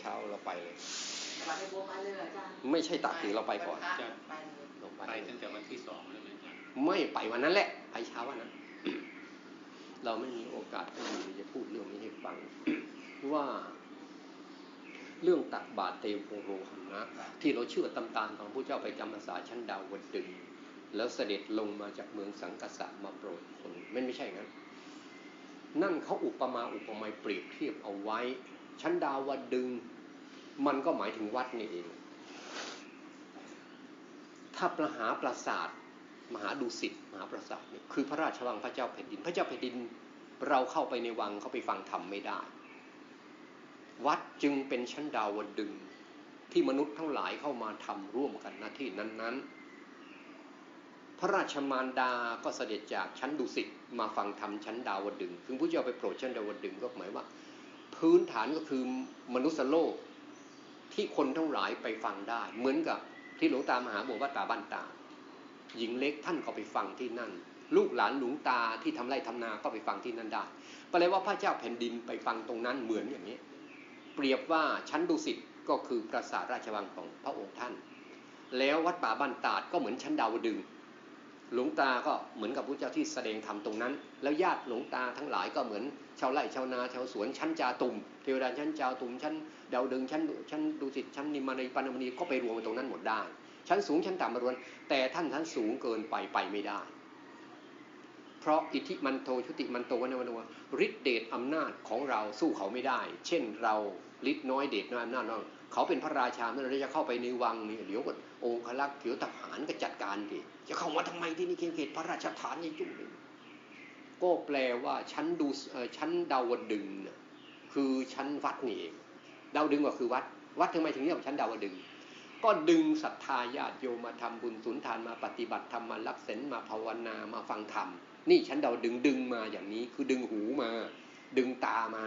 เช้าเราไปเลยแต่ว่าให้บัวไปเลยเหรออาจารย์ไม่ใช่ตักถือเราไปก่อนไปเลยลงไปไปตั้งแต่วันที่สองเลยไหมอาจารย์ไม่ไปวันนั้นแหละ ไปเช้าวันนั้นเราไม่มีโอกาสได้มีจะพูดเรื่องนี้ให้ฟัง ว่าเรื่องตักบาตรเตโวโรหันนะที่เราเชื่อตำตามของพระเจ้าไปจำพรรษาชั้นดาวดึงส์แล้วเสด็จลงมาจากเมืองสังกษะมาโปรดคนไม่ไม่ใช่งั้นนั่นเขาอุปมาอุปไมยเปรียบเทียบเอาไว้ ชั้นดาวดึง มันก็หมายถึงวัดนี่เอง ถ้าประหาปราสาท มหาดุสิตมหาปราสาทเนี่ยคือพระราชวังพระเจ้าแผ่นดิน พระเจ้าแผ่นดินเราเข้าไปในวังเขาไปฟังธรรมไม่ได้ วัดจึงเป็นชั้นดาวดึงที่มนุษย์ทั้งหลายเข้ามาทำร่วมกันหน้าที่นั้นๆพระราชมารดาก็เสด็จจากชั้นดุสิตมาฟังธรรมชั้นดาวดึงส์คือพระเจ้าไปโปรดชั้นดาวดึงก็หมายว่า พื้นฐานก็คือมนุษยโลกที่คนทั้งหลายไปฟังได้ เหมือนกับที่หลวงตามหาบอกว่าตาบ้านตา หญิงเล็กท่านก็ไปฟังที่นั่น ลูกหลานหลวงตาที่ทำไร่ทำนาก็ไปฟังที่นั่นได้แปลว่าพระเจ้าแผ่นดินไปฟังตรงนั้นเหมือนอย่างนี้ เปรียบว่าชั้นดุสิตก็คือปราสาทราชวังของพระองค์ท่าน แล้ววัดป่าบ้านตาดก็เหมือนชั้นดาวดึง หลวงตาก็เหมือนกับพระเจ้าที่แสดงธรรมตรงนั้น แล้วญาติหลวงตาทั้งหลายก็เหมือนชาวไร่ชาวนาชาวสวนชั้นจาตุมเทวดาชั้นจาตุมชั้นดาวดึงชั้นชั้นดุสิตชั้นนิมมานปานมณีก็ไปรวมตรงนั้นหมดได้ ชั้นสูงชั้นต่ำมารวมแต่ท่านชั้นสูงเกินไปไปไม่ได้ เพราะอิทธิมันโตชุติมันโตวันนวันวฤทธิเดชอำนาจของเราสู้เขาไม่ได้ เช่นเราฤทธิ์น้อยเดชน้อยอำนาจน้อยเขาเป็นพระราชาเมื่อเราจะเข้าไปในวังนี่เดี๋ยวก็องค์ลักษ์เถียวทหารก็จัดการดิ จะเข้ามาทำไมที่นี่เขตพระราชฐานยังจุ่มเลยก็แปลว่าชั้นดูชั้นดาวดึงน่ะคือชั้นวัดนี่เองดาวดึงก็คือวัด วัดทำไมถึงเรียกว่าชั้นดาวดึง ก็ดึงศรัทธาญาติโยมมาทำบุญสุนทานมาปฏิบัติธรรมมารับศีลมาภาวนามาฟังธรรมนี่ฉันดาวดึงดึงมาอย่างนี้ คือดึงหูมา ดึงตามา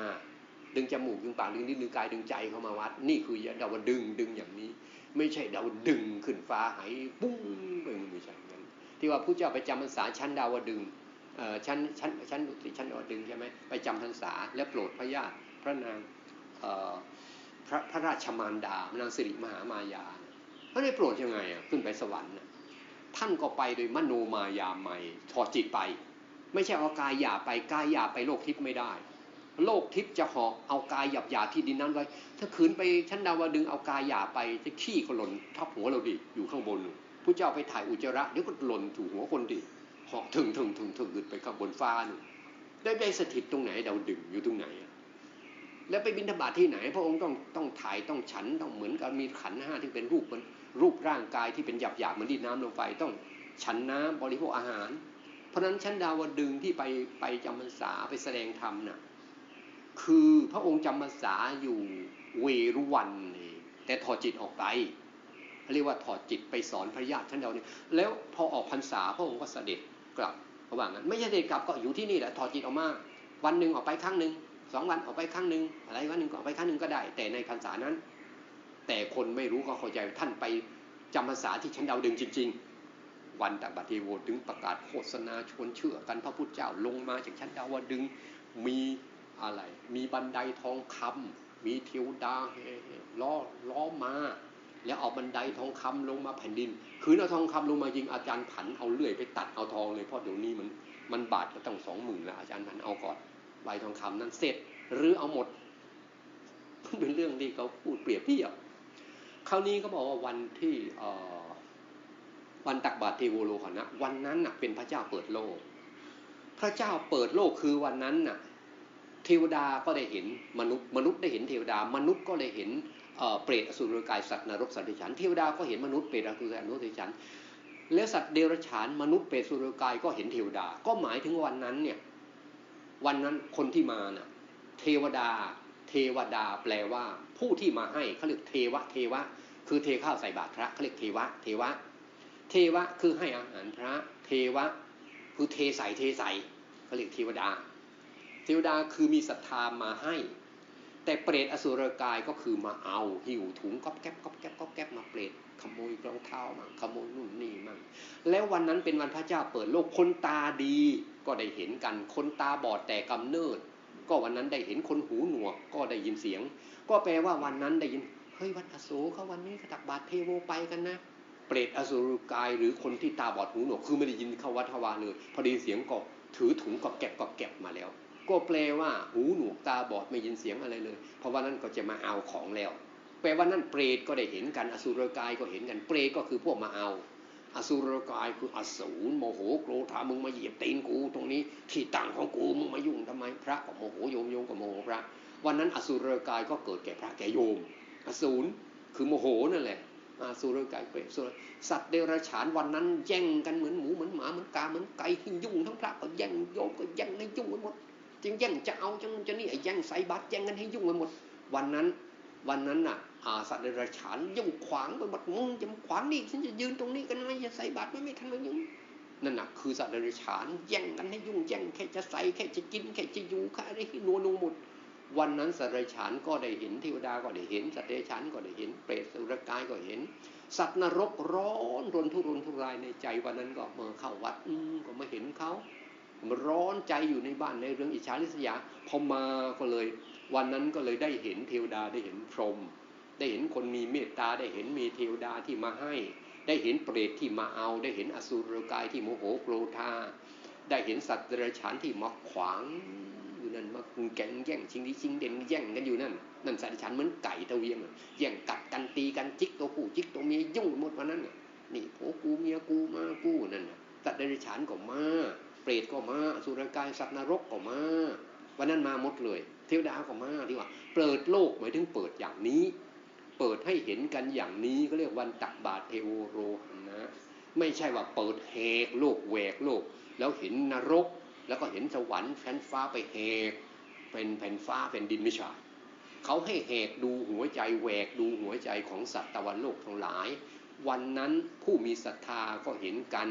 ดึงจมูกดึงปากดึงนิ้วดึงกายดึงใจเข้ามาวัด นี่คือดาวดึงดึงอย่างนี้ ไม่ใช่ดาวดึงขึ้นฟ้าหายปุ้งไปไม่ใช่อย่างนั้น ที่ว่าผู้เจ้าไปจำพรรษาชั้นดาวดึงชั้นชั้นชั้นดุสิชั้นดาวดึงใช่ไหมไปจำพรรษาและโปรดพระญาติพระนางพระพระราชมารดานางสิริมหามายาเขาได้โปรดยังไงอะขึ้นไปสวรรค์ท่านก็ไปโดยมโนมายาใหม่ถอดจิตไป ไม่ใช่เอากายหยาบไปกายหยาบไปโลกทิพย์ไม่ได้โลกทิพย์จะหาะเอากายหยาบหยาที่ดินนั้นไว้ ถ้าขืนไปชั้นดาวดึงเอากายหยาไปจะขี้ก็หล่นทับหัวเราดิอยู่ข้างบน ผู้เจ้าไปถ่ายอุจจาระเดี๋ยวก็หล่นถูกหัวคนดิหาะถึงถึงถึงถึงขึ้นไปข้างบนฟ้านู่นได้ได้สถิตตรงไหนดาวดึงอยู่ตรงไหนอะแล้วไปบิณฑบาตที่ไหน พระองค์ต้องต้องถ่ายต้องฉันต้องเหมือนกับมีขันห้าที่เป็นรูปมันรูปร่างกายที่เป็นหยาบหยาบเหมือนดินน้ำลงไปต้องฉันน้ำบริโภคอาหาร เพราะฉะนั้นชั้นดาวดึงที่ไปไปจำพรรษาไปแสดงธรรมน่ะคือพระองค์จำพรรษาอยู่เวรุวันเองแต่ถอดจิตออกไป เรียกว่าถอดจิตไปสอนพระญาติชั้นดาวดึงส์แล้วพอออกพรรษาพระองค์ก็เสด็จกลับระหว่างนั้นไม่ใช่เสด็จกลับก็อยู่ที่นี่แหละถอดจิตออกมาวันหนึ่งออกไปครั้งหนึ่งสองวันออกไปครั้งหนึ่งอะไรวันหนึ่งก็ออกไปครั้งหนึ่งก็ได้ แต่ในพรรษานั้น แต่คนไม่รู้ก็เข้าใจท่านไปจำพรรษาที่ชั้นดาวดึงจริง ๆ วันตักบาตรเทโวถึงประกาศโฆษณาชวนเชื่อกันพระพุทธเจ้าลงมาจากชั้นดาวดึงมีอะไร มีบันไดทองคำมีเทวดาล้อล้อมา แล้วเอาบันไดทองคำลงมาแผ่นดิน คือเอาทองคำลงมายิงอาจารย์ผันเอาเลื่อยไปตัดเอาทองเลยเพราะเดี๋ยวนี้มันมันบาทก็ต้องสองหมื่นแล้วอาจารย์ผันเอาก่อนใบทองคำนั้นเสร็จหรือเอาหมดเป็นเรื่องที่เขาพูดเปรียบเทียบคราวนี้ก็บอกว่าวันที่วันตักบาตรเทโวโลหะนะวันนั้นน่ะเป็นพระเจ้าเปิดโลก พระเจ้าเปิดโลกคือวันนั้นน่ะ เทวดาก็ได้เห็นมนุษย์ มนุษย์ได้เห็นเทวดา มนุษย์ก็ได้เห็น เปรตอสุรกายสัตว์นรกสัตว์เดรัจฉานเทวดาก็เห็นมนุษย์เปรตอสุรกายนรกเดรัจฉานและสัตว์เดรัจฉานมนุษย์เปรตสุรกายก็เห็นเทวดา ก็หมายถึงวันนั้นเนี่ยวันนั้นคนที่มาน่ะเทวดา เทวดาแปลว่า ผู้ที่มาให้เขาเรียกเทวะ เทวะ คือเทข้าวใส่บาตรพระเขาเรียกเทวะ เทวะ เทวะคือให้อาหารพระ เทวะ คือเทใส่เทใส่เขาเรียกเทวดา เทวดาคือมีศรัทธามาให้ แต่เปรตอสุรกายก็คือมาเอาหิวถุงก๊อบแก๊บก๊อบแก๊บก๊อบแก๊บมาเปรตขโมยรองเท้ามั่งขโมยนู่นนี่มั่งแล้ววันนั้นเป็นวันพระเจ้าเปิดโลกคนตาดีก็ได้เห็นกัน คนตาบอดแต่กำเนิด ก็วันนั้นได้เห็นคนหูหนวกก็ได้ยินเสียง ก็แปลว่าวันนั้นได้ยินเฮ้ยวัดอโศกเขาวันนี้เขาตักบาตรเทโวไปกันนะเปรตอสุรกายหรือคนที่ตาบอดหูหนวกคือไม่ได้ยินเขาวัดทวาเลยพอดีเสียงก็ถือถุงกอบแก็บกอบแก็บมาแล้ว ก็แปลว่า หูหนวกตาบอดไม่ยินเสียงอะไรเลย เพราะว่านั้นก็จะมาเอาของแล้ว แปลว่านั่นเปรตก็ได้เห็นกัน อสุรกายก็เห็นกัน เปรตก็คือพวกมาเอา อสุรกายคืออสูรโมโหโกรธามึงมาเหยียบตีนกู ตรงนี้ที่ตั้งของกูมึงมายุ่งทำไมพระก็โมโหโยมโยมก็โมโหพระ วันนั้นอสุรกายก็เกิดแก่พระแก่โยม อสูรคือโมโหนั่นแหละอสุรกายเปรตสุรสัตว์เดรัจฉานวันนั้นแย่งกันเหมือนหมูเหมือนหมาเหมือนกาเหมือนไก่ยุ่งทั้งพระก็แย่งโยมก็แย่งให้ยุ่งไปหมด จึงแย่งจะเอาจะนู่นจะนี่ไอ้แย่งใส่บาตรแย่งกันให้ยุ่งไปหมด วันนั้นวันนั้นน่ะอาสัตว์เดรัจฉานยุ่งขวางไปหมดมึงจะขวางนี่ฉันจะยืนตรงนี้กันไหมจะใส่บาตรไม่ไม่ทันมายุ่งนั่นน่ะคือสัตว์เดรัจฉานแย่งกันให้ยุ่งแย่งแค่จะใส่แค่จะกินแค่จะอยู่แค่อะไรที่นัวนูหมดวันนั้นสัตว์เดรัจฉานก็ได้เห็นเทวดาก็ได้เห็นสัตว์เดรัจฉานก็ได้เห็นเปรตสุรกายก็เห็น สัตว์นรกร้อนรนทุรนทุรายในใจวันนั้นก็เมื่อเข้าวัดอืก็มาเห็นเขา ร้อนใจอยู่ในบ้านในเรื่องอิจฉาริษยาพอมาก็เลย วันนั้นก็เลยได้เห็นเทวดาได้เห็นพรหมได้เห็นคนมีเมตตาได้เห็นมีเทวดาที่มาให้ ได้เห็นเปรตที่มาเอา ได้เห็นอสุรกายที่โมโหโกรธาได้เห็นสัตว์เดรัจฉานที่มาขวางอยู่นั่นมาแก่งแย่งชิงดีชิงเด่นแย่งกันอยู่นั่นนั่นสัตว์เดรัจฉานเหมือนไก่ตะเวียงแย่งกัดกันตีกันจิกตัวผู้จิกตัวเมียยุ่งหมดวันนั้นนี่โผกูเมียกูมากูนั่นสัตว์เดรัจฉานก็มา ปรตก็มาสุรกายสัตว์นรกก็มาวันนั้นมาหมดเลยเทวดาก็มาที่ว่า เปิดโลกหมายถึงเปิดอย่างนี้ เปิดให้เห็นกันอย่างนี้ก็เรียกวันตักบาตรเทโวโรหนะ ไม่ใช่ว่าเปิดแหกโลกแหวกโลก แล้วเห็นนรก แล้วก็เห็นสวรรค์แผ่นฟ้าไปแหกเป็นแผ่นฟ้าเป็นดินไม่ใช่เขาให้แหกดูหัวใจแหวกดูหัวใจของสัตว์ตะวันโลกทั้งหลาย วันนั้นผู้มีศรัทธาก็เห็นกัน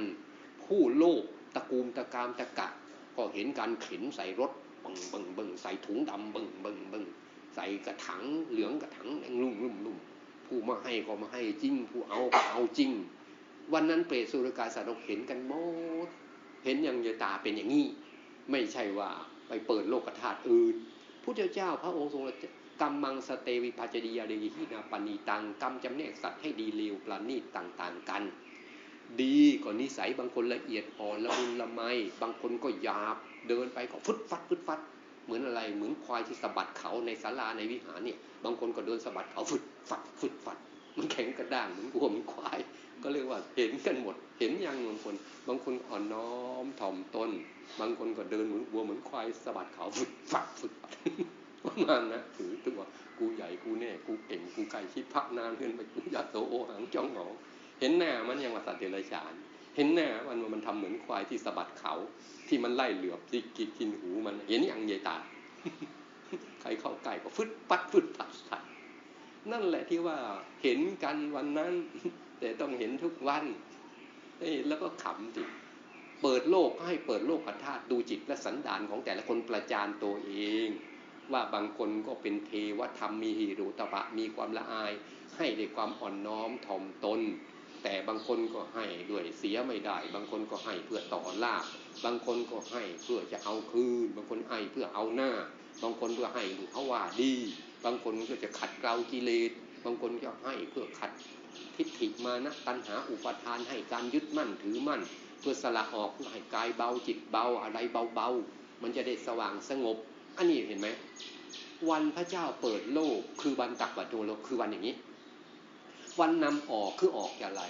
ผู้โลภ ตะกูมตะกามตะกะ ก็เห็นการเข็นใส่รถบึงบึงบึงใส่ถุงดำบึงบึงบึงใส่กระถังเหลืองกระถังแดงลุ่มลุ่มลุ่มผู้มาให้ก็มาให้จริง ผู้เอาก็เอาจริง วันนั้นเปรตสุรกายสัตว์เราเห็นกันหมดเห็นอย่างยตาเป็นอย่างนี้ ไม่ใช่ว่าไปเปิดโลกธาตุอื่นพุทธเจ้าพระองค์ทรงกรรมังสเตวิภาจดียาเดหินาปณีตังกรรมจำแนกสัตว์ให้ดีเลวประณีตต่าง ๆ กัน ดีก็นิสัยบางคนละเอียดอ่อนละมุนละไม บางคนก็หยาบเดินไปก็ฟึดฟัดฟึดฟัด เหมือนอะไรเหมือนควายที่สะบัดเขาในศาลาในวิหารเนี่ยบางคนก็เดินสะบัดเขาฟึดฟัดฟึดฟัด มันแข็งกระด้างเหมือนวัวเหมือนควาย ก็เรียกว่าเห็นกันหมด เห็นยังบางคน บางคนอ่อนน้อมถ่อมตนบางคนก็เดินเหมือนวัวเหมือนควายสะบัดเขาฟึดฟัดฟึดฟัดประมาณนะถือตัวกูใหญ่กูแน่กูเก่งกูไก่ชิดพักนานเพื่อนไปกูยาโสโอหังจ้องหอง เห็นหน้ามันยังว่าสัตว์เดรัจฉาน เห็นหน้ามันมันทำเหมือนควายที่สะบัดเขาที่มันไล่เหลือบที่กินกินหูมัน เห็นอย่างใหญ่ตา ใครเข้าใกล้ก็ฟึดปัดฟึดปัดใส่นั่นแหละที่ว่าเห็นกันวันนั้น แต่ต้องเห็นทุกวันเอ้แล้วก็ขำดิเปิดโลกก็ให้เปิดโลกธาตุดูจิตและสันดานของแต่ละคนประจานตัวเอง ว่าบางคนก็เป็นเทวธรรมมีหิรุตบะมีความละอาย ให้ด้วยความอ่อนน้อมถ่อมตน แต่บางคนก็ให้ด้วยเสียไม่ได้ บางคนก็ให้เพื่อต่อลาบบางคนก็ให้เพื่อจะเอาคืน บางคนให้เพื่อเอาหน้า บางคนเพื่อให้ดูเขาว่าดี บางคนก็จะขัดเกลากิเลส บางคนก็ให้เพื่อขัดทิฏฐิมานะตัณหาอุปทานให้การยึดมั่นถือมั่น เพื่อสละออกเพื่อให้กายเบาจิตเบาอะไรเบาๆ มันจะได้สว่างสงบ อันนี้เห็นไหมวันพระเจ้าเปิดโลกคือวันตักบาตรโลกคือวันอย่างนี้ วันนำออกคือออกจากอะไร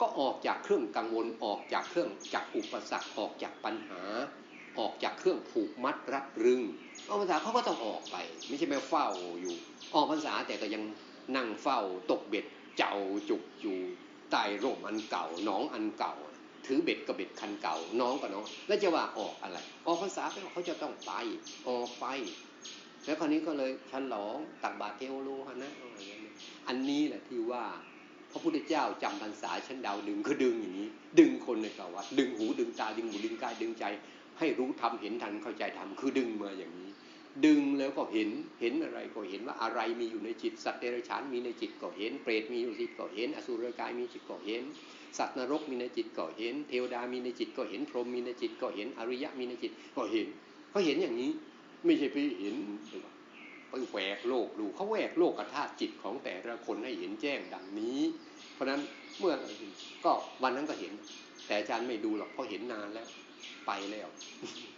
ก็ออกจากเครื่องกังวลออกจากเครื่องจากอุปสรรคออกจากปัญหา ออกจากเครื่องผูกมัดรัดรึงออกพรรษาเขาก็ต้องออกไป ไม่ใช่มาเฝ้าอยู่ ออกพรรษาแต่ก็ยังนั่งเฝ้าตกเบ็ดเจ้าจุกอยู่ใต้ร่มอันเก่าหนองอันเก่า ถือเบ็ดกับเบ็ดคันเก่าน้องกับน้อง แล้วจะว่าออกอะไร ออกพรรษาเขาจะต้องไป ออกไป แล้วคราวนี้ก็เลยฉลองตักบาตรเทโอโลฮะนะอันนี้แหละที่ว่าพระพุทธเจ้าจำพรรษาชั้นดาวดึงคือดึงอย่างนี้ ดึงคนในกวัดดึงหูดึงตาดึงหูดึงกายดึงใจ ให้รู้ทำเห็นทันเข้าใจทำคือดึงมาอย่างนี้ ดึงแล้วก็เห็นเห็นอะไรก็เห็นว่าอะไรมีอยู่ในจิต สัตว์เดรัจฉานมีในจิตก็เห็น เปรตมีอยู่ในจิตก็เห็น อสุรกายมีจิตก็เห็น สัตว์นรกมีในจิตก็เห็น เทวดามีในจิตก็เห็นพรหมมีในจิตก็เห็นอริยะมีในจิตก็เห็นเขาเห็นอย่างนี้ ไม่ใช่ไปเห็นไปแหวกโลกดูเขาแหวกโลกกธาตุจิตของแต่ละคนให้เห็นแจ้งดังนี้ เพราะฉะนั้นเมื่อก็วันนั้นก็เห็น แต่อาจารย์ไม่ดูหรอกเพราะเห็นนานแล้ว ไปแล้ว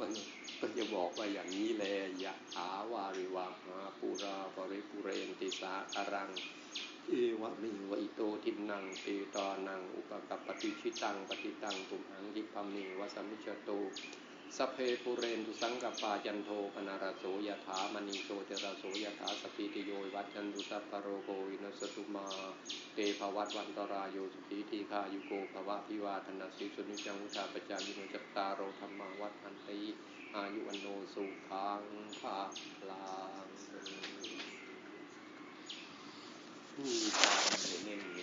มันก็จะบอกว่าอย่างนี้แลยะถาวาริวาหาปูราบริปุเรนติสาคารังเอวะมิวะอิโตทินังเตตานัง อุปกัปปติชิตังปฏิตังตุมหังยิปะมิวะสมมิจจโต สพเพปุเรนตุสังกปาจันโทปนารโสยถามณีโชติรโสยถาสพพิติโยวัจจันตุสัพพะโรโกวินัสตุมาเตภวัตวันตรายโยสุขีทีฆายุโกภวะพิวาธนาสิสุนิจังวุธาปจายิโนจัตตารโอธรรมาวัฏอันติอายุวันโนสุขังภาลังมีตามเน้น